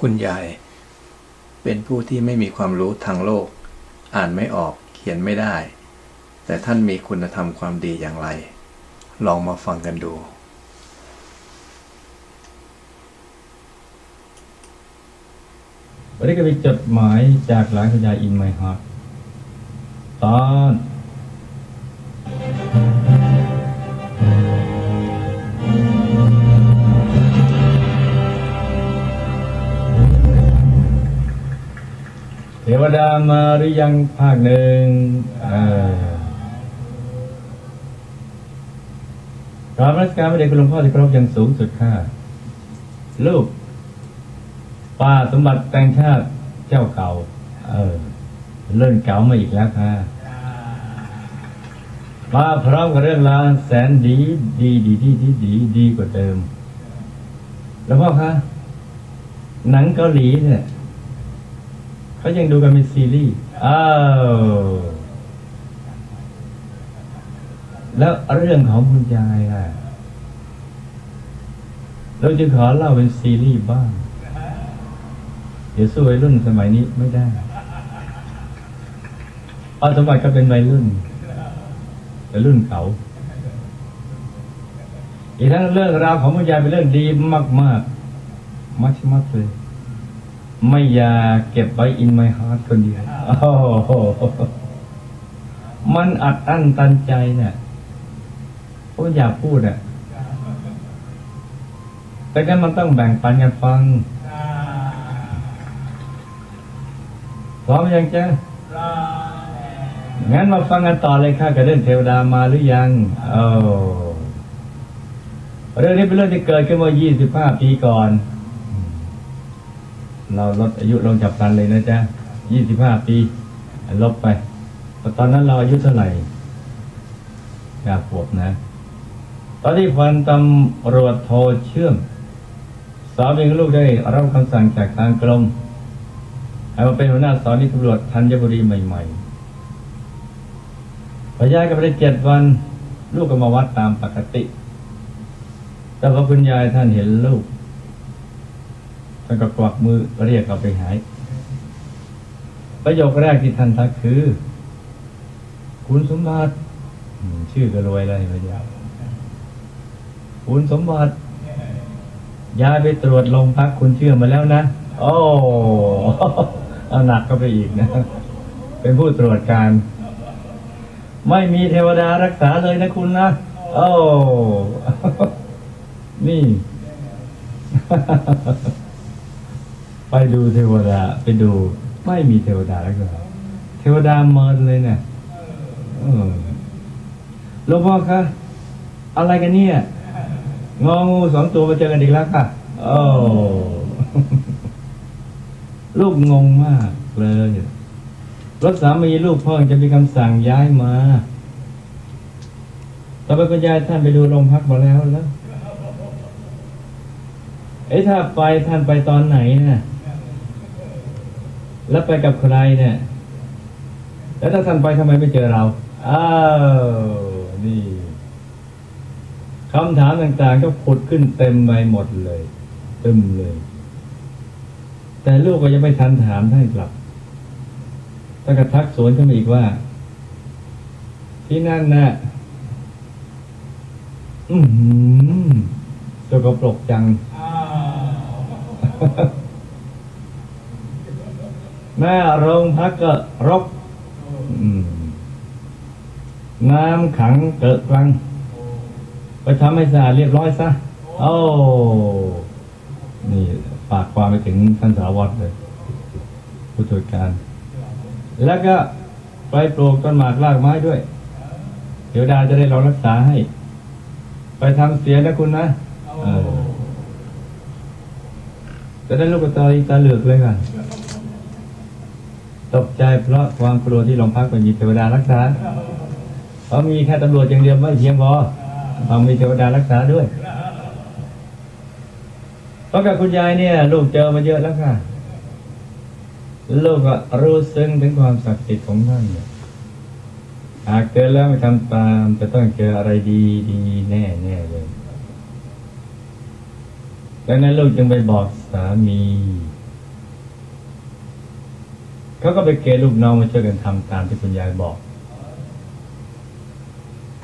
คุณยาย เป็นผู้ที่ไม่มีความรู้ทางโลก อ่านไม่ออกเขียนไม่ได้ แต่ท่านมีคุณธรรมความดีอย่างไร ลองมาฟังกันดูวันนี้ก็มีจดหมายจากหลานคุณยายอินไมฮาร์ตอน วดามาหรือยังภาคหนึ่งกราบนมัสการพระเดชคุณหลวงพ่อที่เคารพอย่างสูงสุดค่ะลูก ป้าสมบัติแต่งชาติเจ้าเก่า เออ เรื่องเก่ามาอีกแล้วค่ะมาพร้อมกับเรื่องราวแสนดีดีดีดีดีดีดีกว่าเดิม แล้วพ่อคะหนังเกาหลีเนี่ย เขายังดูกันเป็นซีรีส์อ้าวแล้วเรื่องของคุณยายล่ะ เราจะขอเล่าเป็นซีรีส์บ้าง เดี๋ยวสู้วัยรุ่นสมัยนี้ไม่ได้เอาสมัยก็เป็นวัยรุ่นแต่รุ่นเก่าอีกทั้งเรื่องราวของคุณยายเป็นเรื่องดีมาก ๆ มักมากเลย ไม่อยากเก็บไว้อินไมฮาร์ดคนเดียวโอ้โหมันอัดอั้นตันใจเนี่ยผมอยากพูดอะแต่กันมันต้องแบ่งปันกันฟังพร้อมยังจ๊ะงั้นมาฟังกันต่อเลยค่ะกับเรื่องเทวดามาหรือยังโอ้เรื่องนี้เป็นเรื่องที่เกิดขึ้นเมื่อ 25 ปีก่อน เราลดอายุลงจับพลันเลยนะจ๊ะ25ปี ลบไป ตอนนั้นเราอายุเท่าไหร่อยากขวบนะ ตอนที่พันตำรวจโทเชื่อม สามีของลูกได้รับคำสั่งจากทางกรมให้มาเป็นหัวหน้าสถานีตำรวจธัญบุรีใหม่ๆพอย้ายกันไปได้เจ็ดวัน ลูกก็มาวัดตามปกติ แต่พอคุณยายท่านเห็นลูกานก็กวักมือเรียกเราไปหาย ประโยคแรกที่ท่านทักคือ คุณสมบัติชื่อก็รวยแล้วเห็นไหมยายคุณสมบัติยายไปตรวจโรงพักคุณเชื่อมาแล้วนะ โอ้เอาหนักก็ไปอีกนะ เป็นผู้ตรวจการ ไม่มีเทวดารักษาเลยนะคุณนะ โอ้ นี่ ไปดูเทวดาไปดูไม่มีเทวดารักษาเทวดาเมินเลยเนี่ยหลวงพ่อคะอะไรกันเนี่ย งองูสองตัวมาเจอกันอีกแล้วค่ะโอ้ลูกงงมากเลยรถสามีลูกพ่อจะมีคำสั่งย้ายมาต่อไปคุณยายท่านไปดูโรงพักมาแล้วแล้ว เอ้ถ้าไปท่านไปตอนไหนนี่ย แล้วไปกับใครเนี่ย แล้วถ้าท่านไปทำไมไม่เจอเรา อ้าว นี่คำถามต่างๆ ก็ผุดขึ้นเต็มไปหมดเลย เต็มเลย แต่ลูกก็ยังไม่ทันถามท่านกลับท่านก็ทักสวนขึ้นมาอีกว่า ที่นั่นน่ะอือหือสกปรกจัง แม่โรงพักก็รกน้ำขังเกิดกลัง ไปทำให้สะอาดเรียบร้อยซะ โอ้ นี่ฝากความไปถึงท่านสารวัตรเลย ผู้ตรวจการ แล้วก็ไปปลูกต้นหมากรากไม้ด้วย เดี๋ยวดาจะได้รองรักษาให้ ไปทำเสียนะคุณนะจะได้ลูกตายตาเหลือกเลยกัน ตกใจเพราะความกลัวที่โรงพักไม่มีเทวดารักษาเพราะมีแค่ตำรวจอย่างเดียวไม่เพียงพอต้องมีเทวดารักษาด้วยเพราะกับคุณยายเนี่ยลูกเจอมาเยอะแล้วค่ะลูกก็รู้ซึ้งถึงความศักดิ์สิทธิ์ของท่านเนี่ยหากเจอแล้วไม่ทำตามจะต้องเจออะไรดีดีแน่แน่เลยดังนั้นลูกจึงไปบอกสามี เขาก็ไปเกณฑ์ลูกน้องมาช่วยกันทำตามที่คุณยายบอก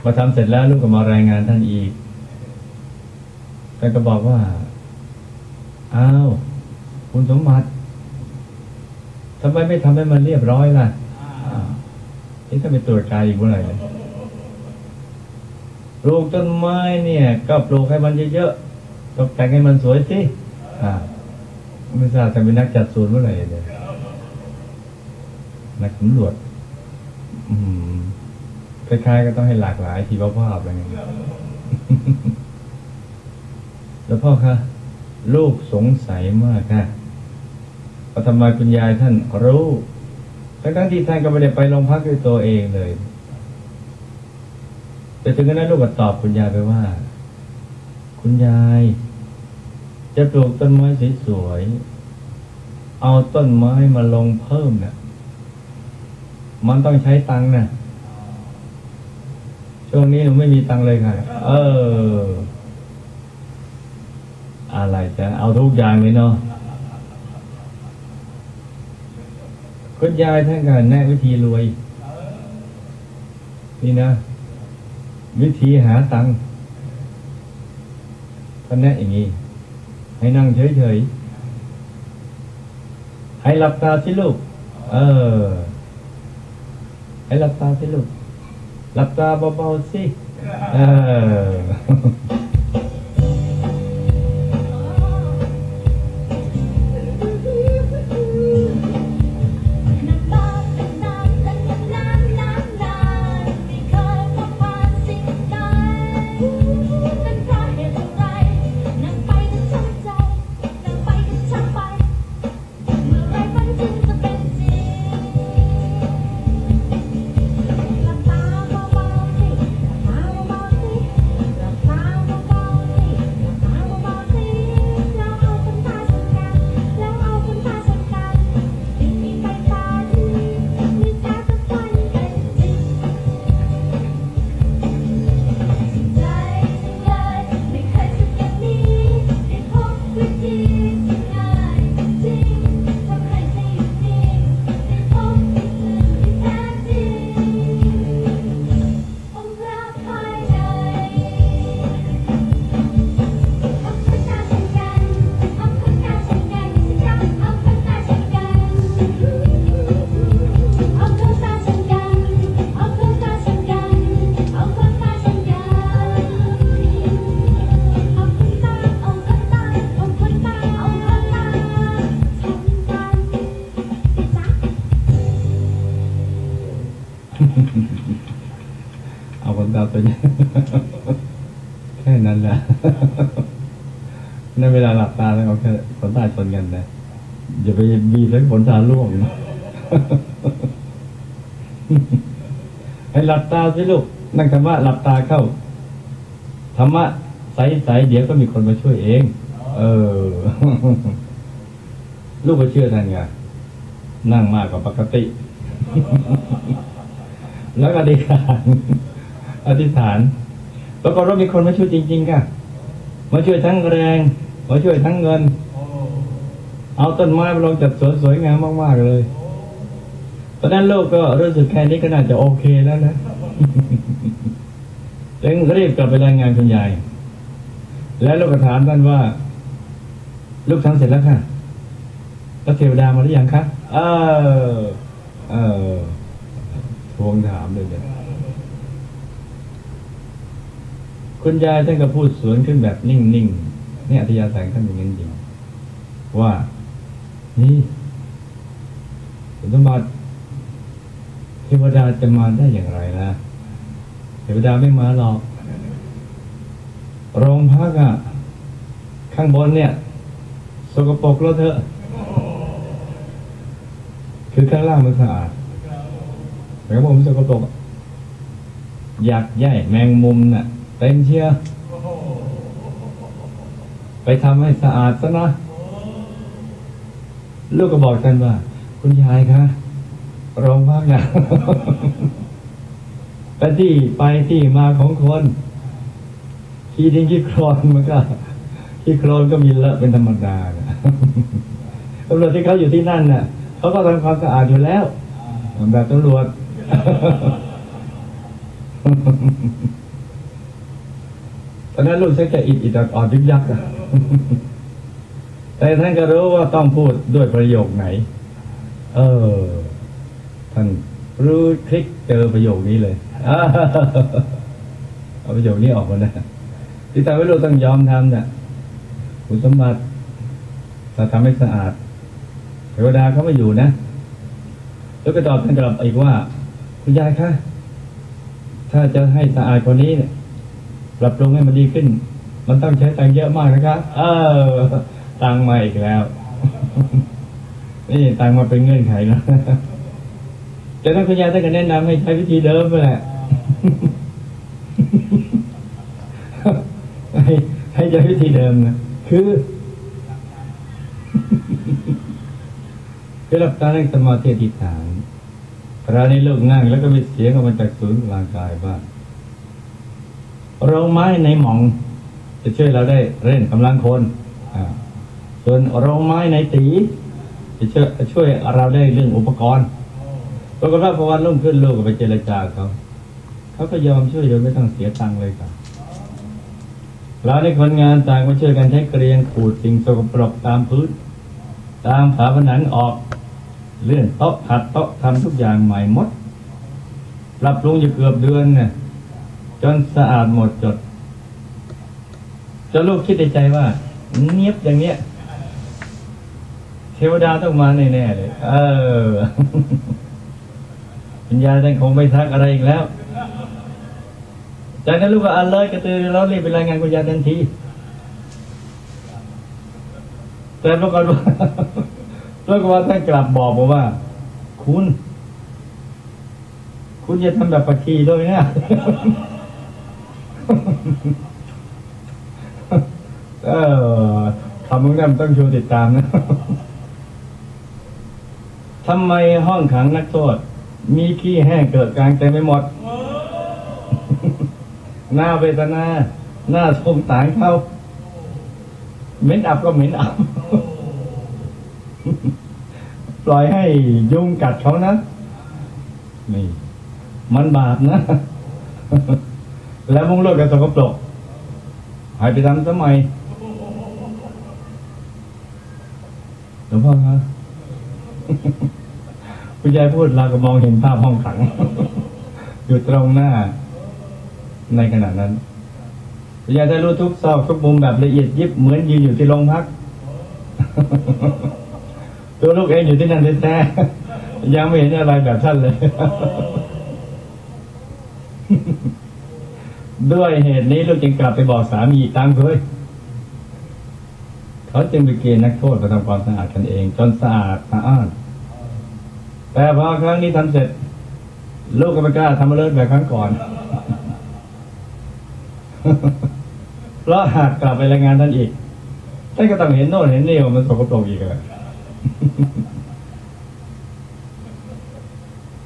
พอทำเสร็จแล้วลูกก็มารายงานท่านอีกท่านก็บอกว่า อ้าว คุณสมบัติทำไมไม่ทำให้มันเรียบร้อยล่ะนี่ถ้าไปตรวจการอีกเมื่อไหร่เลยปลูกต้นไม้เนี่ย ก็ปลูกให้มันเยอะๆ ตกแต่งให้มันสวยสิ อ่า ไม่ทราบจะเป็นนักจัดสวนเมื่อไหร่เลย นักสำรวจคล้ายๆก็ต้องให้หลากหลายชีวภาพอะไรเงี้ยแล้วพ่อคะลูกสงสัยมากค่ะว่าทำไมคุณยายท่านรู้ทั้งที่ท่านก็ไม่ได้ไปโรงพักด้วยตัวเองเลย แต่ถึงขนาดนั้นลูกก็ตอบคุณยายไปว่า คุณยาย จะปลูกต้นไม้สวยๆเอาต้นไม้มาลงเพิ่มเนี่ย มันต้องใช้ตังค์นะช่วงนี้หนูไม่มีตังค์เลยค่ะ เออ อะไรจะเอาทุกอย่างเลยเนาะคุณยายท่านก็แนะวิธีรวย นี่นะ วิธีหาตังค์ท่านแนะอย่างนี้ ให้นั่งเฉยๆ ให้หลับตาสิลูก เออ ให้หลับตาสิลูกหลับตาเบาๆสิเออ เอาคนตาตัวนี้แค่นั้นแหละในเวลาหลับตาแล้วเอาแค่ขนตาชนกันนะอย่าไปบีบให้ขนตาล่วงให้หลับตาสิลูกนั่งธรรมะหลับตาเข้าธรรมะใสๆเดี๋ยวก็มีคนมาช่วยเอง เออ ลูกก็เชื่อท่านไงนั่งมากกว่าปกติ แล้วก็อธิษฐานอธิษฐานปรากฏว่ามีคนมาช่วยจริง ๆ ค่ะ มาช่วยทั้งแรง มาช่วยทั้งเงิน เอาต้นไม้มาลงจัดสวนสวยงามมากๆเลยตอนนั้นโลกก็รู้สึกแค่นี้ก็น่าจะโอเคแล้วนะจึงรีบกลับไปรายงานคุณยาย แล้วลูกถามท่านว่า ลูกทำเสร็จแล้วค่ะแล้วเทวดามาหรือยังคะเออ เออ ทวงถามเลยเนี่ยคุณยายท่านก็พูดสวนขึ้นแบบนิ่งๆนี่อัธยาศัยท่านอย่างนั้นจริงว่านี่คุณสมบัติเทวดาจะมาได้อย่างไรล่ะเทวดาไม่มาหรอกโรงพักอะข้างบนเนี่ย สกปรกแล้วเถอะ คือข้างล่างมันสะอาด แต่ผมสกปรกอยากใหญ่แมงมุมน่ะเต็มเชียไปทำให้สะอาดซะนะ ลูกก็บอกกันว่า คุณยายคะโรงพักนะเป็นที่ไปที่มาของคนขี้ดินขี้โคลนมันก็ขี้โคลนก็มีเลอะเป็นธรรมดานะตำรวจที่เขาอยู่ที่นั่นน่ะเขาก็ทำความสะอาดอยู่แล้วแบบตำรวจ ตอนนั้นลูกชักจะอิดอิดออดออดยึกยักอะแต่ท่านก็รู้ว่าต้องพูดด้วยประโยคไหน เออ ท่านรู้คลิกเจอประโยคนี้เลยเอาประโยคนี้ออกมานะที่ทำให้ลูกต้องยอมทำเนี่ยคุณสมบัติถ้าทำให้สะอาดเทวดาเขาไม่อยู่นะ แล้วก็ตอบท่านกลับอีกว่า คุณยายคะ ถ้าจะให้สะอาดกว่านี้เนี่ยปรับปรุงให้มันดีขึ้น มันต้องใช้ตังเยอะมากนะครับ เออ ตังมาอีกแล้ว นี่ตังมาเป็นเงื่อนไขนะแต่ท่าคุณยายท่านก็แนะนำให้ใช้วิธีเดิมไปแหละให้ให้ใช้วิธีเดิมนะคือคือหลับตานั่งสมาธิอธิษฐาน คราวนี้ลูกนั่งแล้วก็มีเสียงออกมาจากศูนย์กลางกายว่าโรงไม้ในหมอง จะช่วยเราได้เร่งกำลังคนอ่าส่วนโรงไม้ในตีจะช่วยช่วยเราได้เรื่องอุปกรณ์ปรากฏว่าพอวันรุ่งขึ้นลูกก็ไปเจรจาเขาเขาก็ยอมช่วยโดยไม่ต้องเสียตังค์เลยครับเราในคนงานต่างมาช่วยกันใช้เกรียงขูดสิ่งสกปรกตามพื้น ตามฝาผนังออก เลื่อนโต๊ะขัดโต๊ะทำทุกอย่างใหม่หมดปรับปรุงอยู่เกือบเดือนเนี่ยจนสะอาดหมดจดจนลูกคิดในใจว่า เนียบอย่างเนี้ย เทวดาต้องมาแน่ๆเลย เออปัญญาท่านคงไม่ทักอะไรอีกแล้ว จากนั้นลูกก็อันเลยกระตือรือร้นรีบไปรายงานคุณยาทันทีแต่ปรากฏว่า ปรากฏว่าท่านกลับบอกผมว่า คุณ คุณจะทำแบบปักขีด้วยนะเออคำมึงนั่นต้องชูติดตามนะทำไมห้องขังนักโทษ มีขี้แห้งเกิดกลางเต็มไปหมด หน้าเวทนา หน้าสงสารเขาเหม็นอับก็เหม็นอับ ล่อยให้ยุงกัดเขานะนี่มันบาปนะ แล้วมุงโลดกับสกปรกหายไปทำสมัยหลวงพ่อครับคุณยายพูดเราก็มองเห็นภาพห้องขัง อยู่ตรงหน้า ในขณะนั้นคุณยายได้รู้ทุกซอกทุกมุมแบบละเอียดยิบเหมือนยืนอยู่ที่โรงพัก ตัวลูกเองอยู่ที่นั่นแท้ๆยังไม่เห็นอะไรแบบท่านเลย ด้วยเหตุนี้ลูกจึงกลับไปบอกสามีอีกตั้งเลยเขาจึงไปเกณฑ์นักโทษมาทำความสะอาดกันเอง จนสะอาดสะอ้านแต่พอครั้งนี้ทำเสร็จ ลูกก็ไม่กล้าทำเลิศแบบครั้งก่อน เพราะหากกลับไปรายงานท่านอีกท่านก็ต้องเห็นโน่นเห็นนี่มันสกปรกอีกเลย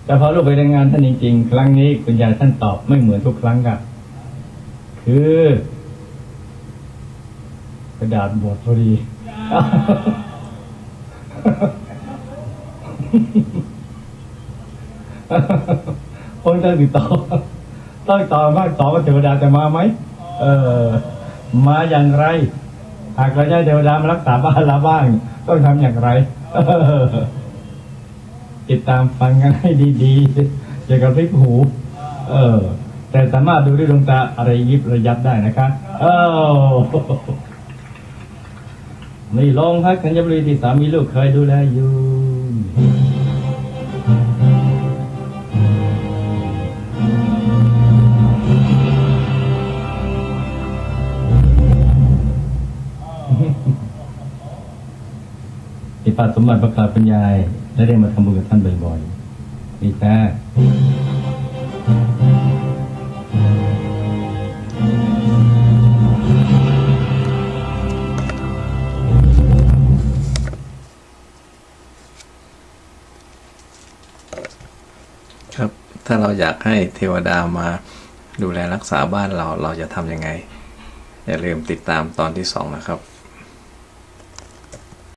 แต่พอลูกไปรายงานท่านจริงๆ ครั้งนี้คุณยายท่านตอบไม่เหมือนทุกครั้งครับคือ กระดาษบทพอดีคงต้องติดต่อต้องต่อมากต่อว่าเทวดาจะมาไหม เออ มาอย่างไร หากเราจะให้เทวดามารักษาบ้านเราบ้าง ต้องทำอย่างไรติดตามฟังกันให้ดีๆอย่ากระพริบหู เออ แต่สามารถดูด้วยดวงตาอะไรยิบระยับได้นะคะเออนี่ลองพักธัญบุรีที่สามีลูกเคยดูแลอยู่ ปัสสมบัติประกาศปัญญาย และได้มาทำบุญกับท่านบ่อยๆนี่แท้ครับ ถ้าเราอยากให้เทวดามาดูแลรักษาบ้านเราเราจะทำยังไง อย่าลืมติดตามตอนที่สองนะครับ